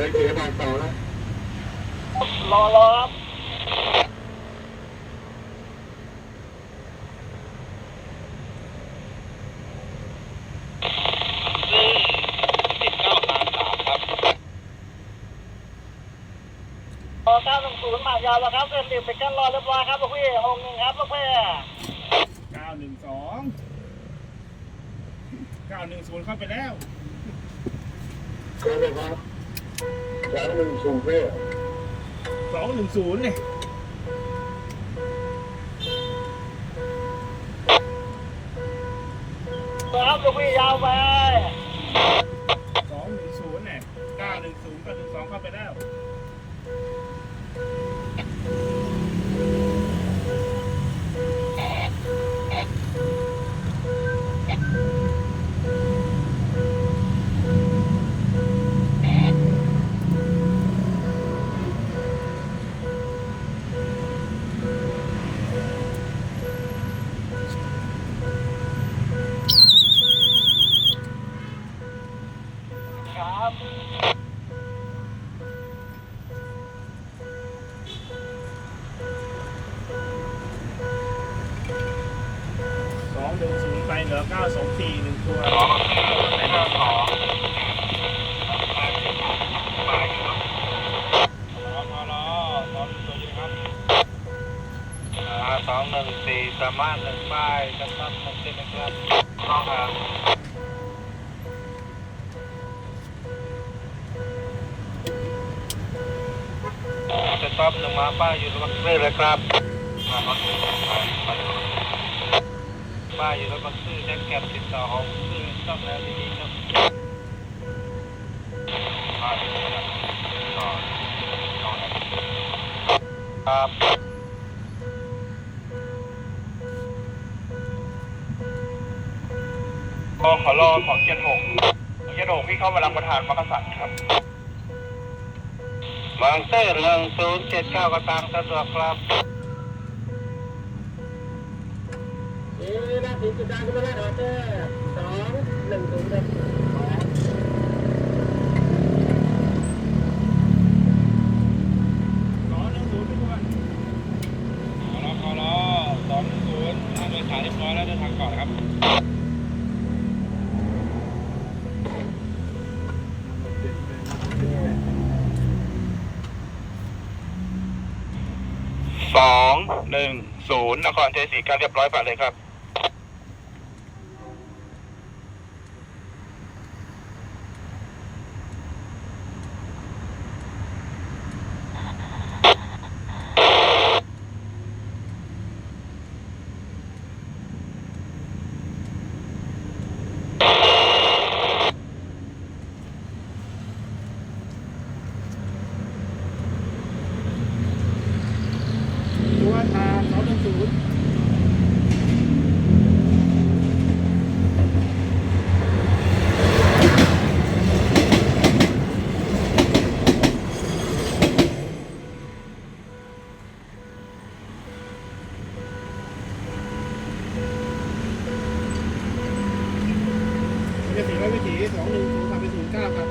เลยเขียนบอกต่อแล้วรอรอครับรอเก้าหนึ่งศูนย์หมากยาวแล้วครับเสร็จติดไปกันรอเรียบร้อยครับลูกพี่องหนึ่งครับลูกพี่เก้าหนึ่งสองเก้าหนึ่งศูนย์เข้าไปแล้วใช่ไหมครับ สามหนึ่งศูนย์เพื่อสองหนึ่งศูนย์เนี่ยครับลูกพี่ยาวไปสองหนึ่งศูนย์เนี่ยเก้าหนึ่งศูนย์เก้าหนึ่งสองเข้าไปแล้ว หนึ่งศูนย์ไปเหลือเก้าสองสี่หนึ่งตัว สองหนึ่งสี่สามารถหนึ่งป้ายจำนำหนึ่งเส้นนะครับต้องครับจะต้อมหนึ่งมาป้ายอยู่ระหว่างนี่เลยครับ ป้าอยู่ระหว่างซื้อแจ็คแคปติดต่อของซื้อต้องแล้วดีๆครับป้าอยู่ระหว่างต่อต่อครับก็ขอรอของเจ็ดหกเจ็ดหกพี่เข้ามารับประทานมักกะสันครับบางเตอร์หนึ่งศูนย์เจ็ดเก้ากระตังสะดวกครับ เอ๊ะนะถึงจุดดังขึ้นมาแล้วนะเจ้สองหนึ่งศูนย์รับสองหนึ่งศูนย์ทุกคนขอรอขอรอสองศูนย์โดยสารเรียบร้อยแล้วเดินทางก่อนครับสองหนึ่งศูนย์นครชัยศรีการเรียบร้อยไปเลยครับ ตัวทาสองหนึ่งศูนย์เป็นสี่ร้อยวิถีสองหนึ่งศูนย์สามเป็นศูนย์เก้าครับ